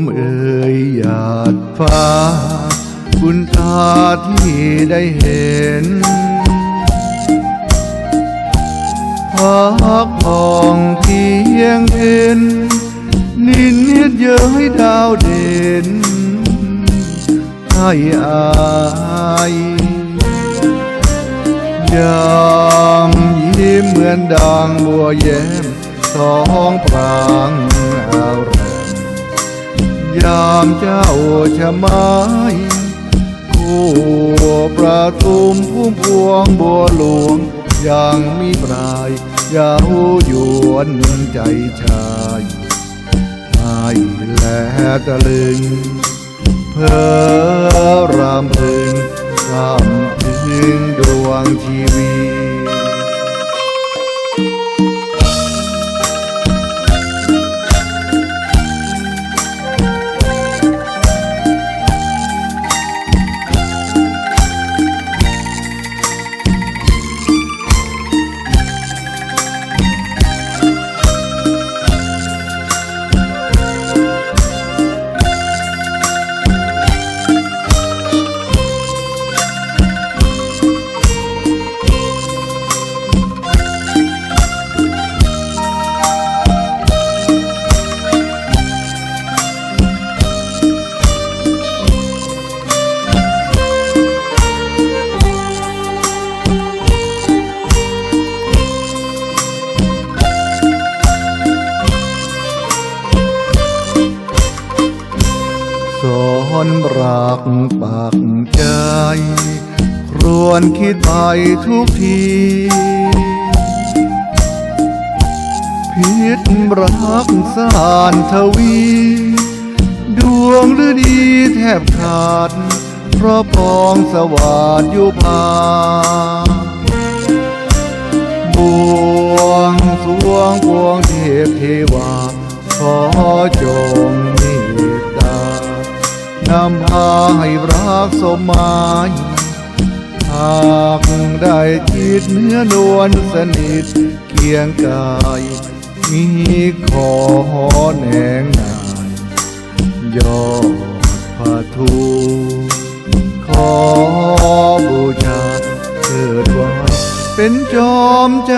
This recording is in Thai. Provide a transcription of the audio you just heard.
มเอ่ยหยาดฟ้า คุณตาที่ได้เห็นพักผ่องเพียงเพ็นนินนิดเย้ยดาวเด่นให้อายยามยิ้มเหมือนดังบัวแย้มสองพรางอา ยามเจ้าชะไม้คู่ประทุมพุ่มพวงบัวหลวงยังมีปลายยาวยวนใจชายให้แลตะลึง เพอรำพึงรำถึงดวงชีวีต สอนรักปักใจครวนคิดไปทุกที พิษรักสานทวี ดวงฤดีแทบขาด เพราะปองสวัสดอยู่พาบวงสรวงพวงเทพเทวาขอจง นำพาให้รักสมายหากได้จิตเนื้อนวลสนิทเคียงกาย มีขอแนงนายยอดพระทูขอบูชาเถิดว่าเป็นจอมใจ